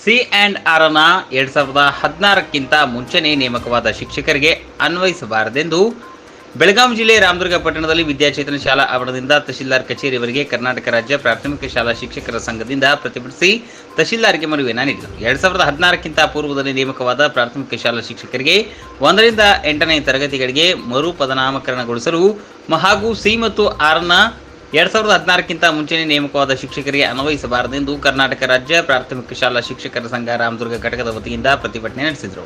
C and ಆರ್ನ ಎರಡು ಸಾವಿರದ ಹದಿನಾರಕ್ಕಿಂತ ಮುಂಚೆನೇ ನೇಮಕವಾದ ಶಿಕ್ಷಕರಿಗೆ ಅನ್ವಯಿಸಬಾರದೆಂದು ಬೆಳಗಾವಿ ಜಿಲ್ಲೆ ರಾಮದುರ್ಗ ಪಟ್ಟಣದಲ್ಲಿ ವಿದ್ಯಾಚೇತನ ಶಾಲಾ ಆವರಣದಿಂದ ತಹಶೀಲ್ದಾರ್ ಕಚೇರಿವರೆಗೆ ಕರ್ನಾಟಕ ರಾಜ್ಯ ಪ್ರಾಥಮಿಕ ಶಾಲಾ ಶಿಕ್ಷಕರ ಸಂಘದಿಂದ ಪ್ರತಿಭಟಿಸಿ ತಹಶೀಲ್ದಾರ್ಗೆ ಮನವಿಯನ್ನು ನೀಡಿದರು. ಎರಡು ಸಾವಿರದ ಹದಿನಾರಕ್ಕಿಂತ ಪೂರ್ವದಲ್ಲಿ ನೇಮಕವಾದ ಪ್ರಾಥಮಿಕ ಶಾಲಾ ಶಿಕ್ಷಕರಿಗೆ ಒಂದರಿಂದ ಎಂಟನೇ ತರಗತಿಗಳಿಗೆ ಮರು ಪದನಾಮಕರಣಗೊಳಿಸಲು ಮ- ಹಾಗೂ ಸಿ ಮತ್ತು ಆರ್ನ ಎರಡ್ ಸಾವಿರದ ಹದಿನಾರಕ್ಕಿಂತ ಮುಂಚೆನೇ ನೇಮಕವಾದ ಶಿಕ್ಷಕರಿಗೆ ಅನ್ವಯಿಸಬಾರದೆಂದು ಕರ್ನಾಟಕ ರಾಜ್ಯ ಪ್ರಾಥಮಿಕ ಶಾಲಾ ಶಿಕ್ಷಕರ ಸಂಘ ರಾಮದುರ್ಗ ಘಟಕದ ವತಿಯಿಂದ ಪ್ರತಿಭಟನೆ ನಡೆಸಿದರು.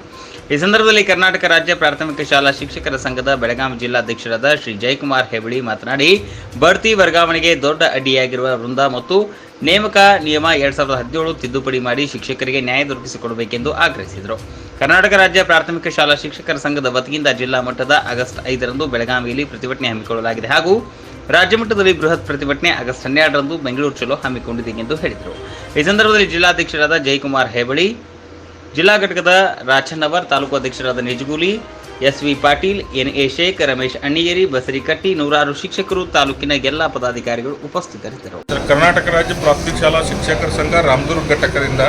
ಈ ಸಂದರ್ಭದಲ್ಲಿ ಕರ್ನಾಟಕ ರಾಜ್ಯ ಪ್ರಾಥಮಿಕ ಶಾಲಾ ಶಿಕ್ಷಕರ ಸಂಘದ ಬೆಳಗಾವಿ ಜಿಲ್ಲಾಧ್ಯಕ್ಷರಾದ ಶ್ರೀ ಜಯಕುಮಾರ್ ಹೆಬಳಿ ಮಾತನಾಡಿ, ಬಡ್ತಿ ವರ್ಗಾವಣೆಗೆ ದೊಡ್ಡ ಅಡ್ಡಿಯಾಗಿರುವ ವೃಂದ ಮತ್ತು ನೇಮಕ ನಿಯಮ ಎರಡ್ ಸಾವಿರದ ಹದಿನೇಳು ತಿದ್ದುಪಡಿ ಮಾಡಿ ಶಿಕ್ಷಕರಿಗೆ ನ್ಯಾಯ ದೊರಕಿಸಿಕೊಡಬೇಕೆಂದು ಆಗ್ರಹಿಸಿದರು. ಕರ್ನಾಟಕ ರಾಜ್ಯ ಪ್ರಾಥಮಿಕ ಶಾಲಾ ಶಿಕ್ಷಕರ ಸಂಘದ ವತಿಯಿಂದ ಜಿಲ್ಲಾ ಮಟ್ಟದ ಆಗಸ್ಟ್ ಐದರಂದು ಬೆಳಗಾವಿಯಲ್ಲಿ ಪ್ರತಿಭಟನೆ ಹಮ್ಮಿಕೊಳ್ಳಲಾಗಿದೆ ಹಾಗೂ ರಾಜ್ಯ ಮಟ್ಟದಲ್ಲಿ ಬೃಹತ್ ಪ್ರತಿಭಟನೆ ಆಗಸ್ಟ್ ಹನ್ನೆರಡರಂದು ಬೆಂಗಳೂರು ಚಲೋ ಹಮ್ಮಿಕೊಂಡಿದೆ ಎಂದು ಹೇಳಿದರು. ಈ ಸಂದರ್ಭದಲ್ಲಿ ಜಿಲ್ಲಾಧ್ಯಕ್ಷರಾದ ಜಯಕುಮಾರ್ ಹೆಬಳಿ, ಜಿಲ್ಲಾ ಘಟಕದ ರಾಚನವರ್ ತಾಲೂಕು ಅಧ್ಯಕ್ಷರಾದ Nijaguli S V Patil N A Shaikh Ramesh Annigeri Basarikatti ನೂರಾರು ಶಿಕ್ಷಕರು ತಾಲೂಕಿನ ಎಲ್ಲ ಪದಾಧಿಕಾರಿಗಳು ಉಪಸ್ಥಿತರಿದ್ದರು. ಕರ್ನಾಟಕ ರಾಜ್ಯ ಪ್ರಾಥಮಿಕ ಶಾಲಾ ಶಿಕ್ಷಕರ ಸಂಘ ರಾಮದುರ್ಗ ಘಟಕದಿಂದ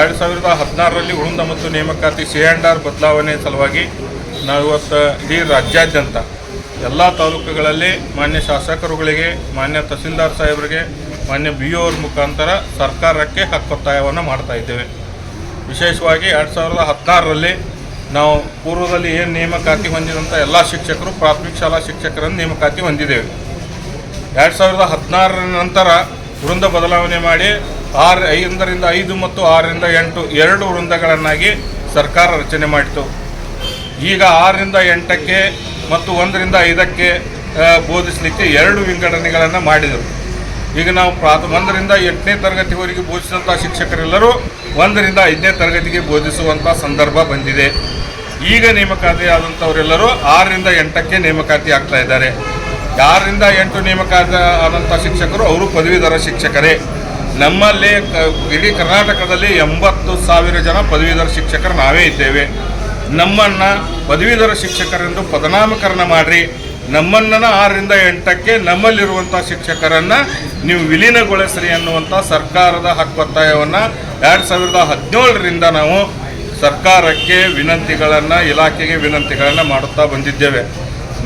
ಎರಡು ಸಾವಿರದ ಹದಿನಾರರಲ್ಲಿ ಉಳುಂದ ಮತ್ತು ನೇಮಕಾತಿ ಸಿ ಆ್ಯಂಡ್ ಆರ್ ಬದಲಾವಣೆ ಸಲುವಾಗಿ ನಾವು ಇವತ್ತು ಇಡೀ ರಾಜ್ಯಾದ್ಯಂತ ಎಲ್ಲ ತಾಲೂಕುಗಳಲ್ಲಿ ಮಾನ್ಯ ಶಾಸಕರುಗಳಿಗೆ, ಮಾನ್ಯ ತಹಸೀಲ್ದಾರ್ ಸಾಹೇಬರಿಗೆ, ಮಾನ್ಯ ಬಿ ಅವ್ರ ಮುಖಾಂತರ ಸರ್ಕಾರಕ್ಕೆ ಹಕ್ಕೊತ್ತಾಯವನ್ನು ಮಾಡ್ತಾ ಇದ್ದೇವೆ. ವಿಶೇಷವಾಗಿ ಎರಡು ಸಾವಿರದ ಹದಿನಾರರಲ್ಲಿ ನಾವು ಪೂರ್ವದಲ್ಲಿ ಏನು ನೇಮಕಾತಿ ಹೊಂದಿದಂಥ ಎಲ್ಲ ಶಿಕ್ಷಕರು, ಪ್ರಾಥಮಿಕ ಶಾಲಾ ಶಿಕ್ಷಕರನ್ನು ನೇಮಕಾತಿ ಹೊಂದಿದ್ದೇವೆ. ಎರಡು ಸಾವಿರದ ಹದಿನಾರರ ನಂತರ ವೃಂದ ಬದಲಾವಣೆ ಮಾಡಿ ಆರು ಐದರಿಂದ ಐದು ಮತ್ತು ಆರರಿಂದ ಎಂಟು ಎರಡು ವೃಂದಗಳನ್ನಾಗಿ ಸರ್ಕಾರ ರಚನೆ ಮಾಡಿತು. ಈಗ ಆರರಿಂದ ಎಂಟಕ್ಕೆ ಮತ್ತು ಒಂದರಿಂದ ಐದಕ್ಕೆ ಬೋಧಿಸಲಿಕ್ಕೆ ಎರಡು ವಿಂಗಡಣೆಗಳನ್ನು ಮಾಡಿದರು. ಈಗ ನಾವು ಪ್ರಾಥ ಒಂದರಿಂದ ಎಂಟನೇ ತರಗತಿವರೆಗೆ ಬೋಧಿಸಿದಂಥ ಶಿಕ್ಷಕರೆಲ್ಲರೂ ಒಂದರಿಂದ ಐದನೇ ತರಗತಿಗೆ ಬೋಧಿಸುವಂಥ ಸಂದರ್ಭ ಬಂದಿದೆ. ಈಗ ನೇಮಕಾತಿ ಆದಂಥವರೆಲ್ಲರೂ ಆರರಿಂದ ಎಂಟಕ್ಕೆ ನೇಮಕಾತಿ ಆಗ್ತಾ ಇದ್ದಾರೆ. ಆರರಿಂದ ಎಂಟು ನೇಮಕಾತಿ ಆದಂಥ ಶಿಕ್ಷಕರು ಅವರು ಪದವೀಧರ ಶಿಕ್ಷಕರೇ. ನಮ್ಮಲ್ಲಿ ಇಡೀ ಕರ್ನಾಟಕದಲ್ಲಿ ಎಂಬತ್ತು ಸಾವಿರ ಜನ ಪದವೀಧರ ಶಿಕ್ಷಕರು ನಾವೇ ಇದ್ದೇವೆ. ನಮ್ಮನ್ನು ಪದವೀಧರ ಶಿಕ್ಷಕರೆಂದು ಪದನಾಮಕರಣ ಮಾಡಿರಿ. ನಮ್ಮನ್ನ ಆರರಿಂದ ಎಂಟಕ್ಕೆ ನಮ್ಮಲ್ಲಿರುವಂಥ ಶಿಕ್ಷಕರನ್ನು ನೀವು ವಿಲೀನಗೊಳಿಸ್ರಿ ಅನ್ನುವಂಥ ಸರ್ಕಾರದ ಹಕ್ಕೊತ್ತಾಯವನ್ನು ಎರಡು ಸಾವಿರದ ಹದಿನೇಳರಿಂದ ನಾವು ಸರ್ಕಾರಕ್ಕೆ ವಿನಂತಿಗಳನ್ನು, ಇಲಾಖೆಗೆ ವಿನಂತಿಗಳನ್ನು ಮಾಡುತ್ತಾ ಬಂದಿದ್ದೇವೆ.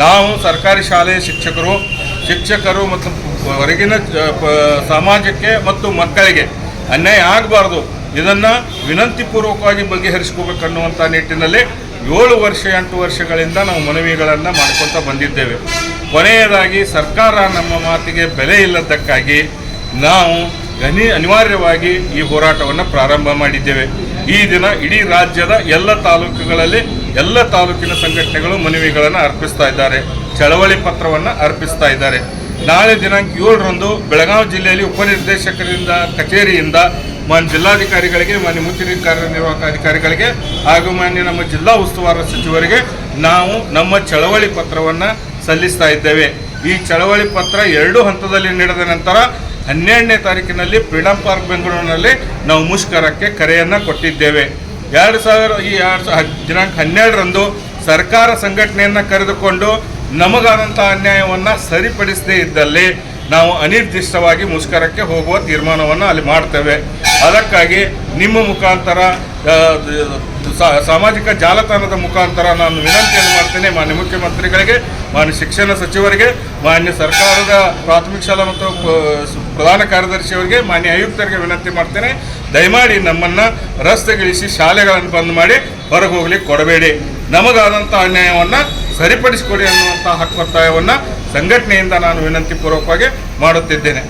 ನಾವು ಸರ್ಕಾರಿ ಶಾಲೆಯ ಶಿಕ್ಷಕರು ಶಿಕ್ಷಕರು ಮತ್ತು ಹೊರಗಿನ ಸಮಾಜಕ್ಕೆ ಮತ್ತು ಮಕ್ಕಳಿಗೆ ಅನ್ಯಾಯ ಆಗಬಾರ್ದು. ಇದನ್ನು ವಿನಂತಿಪೂರ್ವಕವಾಗಿ ಬಗೆಹರಿಸ್ಕೋಬೇಕನ್ನುವಂಥ ನಿಟ್ಟಿನಲ್ಲಿ ಏಳು ವರ್ಷ, ಎಂಟು ವರ್ಷಗಳಿಂದ ನಾವು ಮನವಿಗಳನ್ನು ಮಾಡ್ಕೊತಾ ಬಂದಿದ್ದೇವೆ. ಕೊನೆಯದಾಗಿ ಸರ್ಕಾರ ನಮ್ಮ ಮಾತಿಗೆ ಬೆಲೆ ಇಲ್ಲದಕ್ಕಾಗಿ ನಾವು ಗನಿ ಅನಿವಾರ್ಯವಾಗಿ ಈ ಹೋರಾಟವನ್ನು ಪ್ರಾರಂಭ ಮಾಡಿದ್ದೇವೆ. ಈ ದಿನ ಇಡೀ ರಾಜ್ಯದ ಎಲ್ಲ ತಾಲೂಕುಗಳಲ್ಲಿ ಎಲ್ಲ ತಾಲೂಕಿನ ಸಂಘಟನೆಗಳು ಮನವಿಗಳನ್ನು ಅರ್ಪಿಸ್ತಾ ಇದ್ದಾರೆ. ಚಳವಳಿ ಪತ್ರವನ್ನು ಅರ್ಪಿಸ್ತಾ ಇದ್ದಾರೆ. ನಾಳೆ ದಿನಾಂಕ ಏಳರಂದು ಬೆಳಗಾವಿ ಜಿಲ್ಲೆಯಲ್ಲಿ ಉಪನಿರ್ದೇಶಕರಿಂದ, ಕಚೇರಿಯಿಂದ ಮಾನ್ಯ ಜಿಲ್ಲಾಧಿಕಾರಿಗಳಿಗೆ, ಮಾನ್ಯ ಮುಖ್ಯ ಕಾರ್ಯನಿರ್ವಾಹಕ ಅಧಿಕಾರಿಗಳಿಗೆ ಹಾಗೂ ಮಾನ್ಯ ನಮ್ಮ ಜಿಲ್ಲಾ ಉಸ್ತುವಾರಿ ಸಚಿವರಿಗೆ ನಾವು ನಮ್ಮ ಚಳವಳಿ ಪತ್ರವನ್ನು ಸಲ್ಲಿಸ್ತಾ ಇದ್ದೇವೆ. ಈ ಚಳವಳಿ ಪತ್ರ ಎರಡು ಹಂತದಲ್ಲಿ ನೀಡಿದ ನಂತರ ಹನ್ನೆರಡನೇ ತಾರೀಕಿನಲ್ಲಿ ಫ್ರೀಡಂ ಪಾರ್ಕ್ ಬೆಂಗಳೂರಿನಲ್ಲಿ ನಾವು ಮುಷ್ಕರಕ್ಕೆ ಕರೆಯನ್ನು ಕೊಟ್ಟಿದ್ದೇವೆ. ಎರಡು ಸಾವಿರ ಈ ಎರಡು ದಿನಾಂಕ ಹನ್ನೆರಡರಂದು ಸರ್ಕಾರ ಸಂಘಟನೆಯನ್ನು ಕರೆದುಕೊಂಡು ನಮಗಾದಂಥ ಅನ್ಯಾಯವನ್ನು ಸರಿಪಡಿಸದೇ ಇದ್ದಲ್ಲಿ ನಾವು ಅನಿರ್ದಿಷ್ಟವಾಗಿ ಮುಷ್ಕರಕ್ಕೆ ಹೋಗುವ ತೀರ್ಮಾನವನ್ನು ಅಲ್ಲಿ ಮಾಡ್ತೇವೆ. ಅದಕ್ಕಾಗಿ ನಿಮ್ಮ ಮುಖಾಂತರ ಸಾಮಾಜಿಕ ಜಾಲತಾಣದ ಮುಖಾಂತರ ನಾನು ವಿನಂತಿಯನ್ನು ಮಾಡ್ತೇನೆ ಮಾನ್ಯ ಮುಖ್ಯಮಂತ್ರಿಗಳಿಗೆ, ಮಾನ್ಯ ಶಿಕ್ಷಣ ಸಚಿವರಿಗೆ, ಮಾನ್ಯ ಸರ್ಕಾರದ ಪ್ರಾಥಮಿಕ ಶಾಲಾ ಮತ್ತು ಪ್ರಧಾನ ಕಾರ್ಯದರ್ಶಿಯವರಿಗೆ ಮಾನ್ಯ ಆಯುಕ್ತರಿಗೆ ವಿನಂತಿ ಮಾಡ್ತೇನೆ. ದಯಮಾಡಿ ನಮ್ಮನ್ನು ರಸ್ತೆಗಿಳಿಸಿ ಶಾಲೆಗಳನ್ನು ಬಂದ್ ಮಾಡಿ ಹೊರಗೆ ಹೋಗ್ಲಿಕ್ಕೆ ಕೊಡಬೇಡಿ. ನಮಗಾದಂಥ ಅನ್ಯಾಯವನ್ನು ಸರಿಪಡಿಸಿಕೊಡಿ ಅನ್ನುವಂಥ ಹಕ್ಕೊತ್ತಾಯವನ್ನು ಸಂಘಟನೆಯಿಂದ ನಾನು ವಿನಂತಿ ಪೂರ್ವಕವಾಗಿ ಮಾಡುತ್ತಿದ್ದೇನೆ.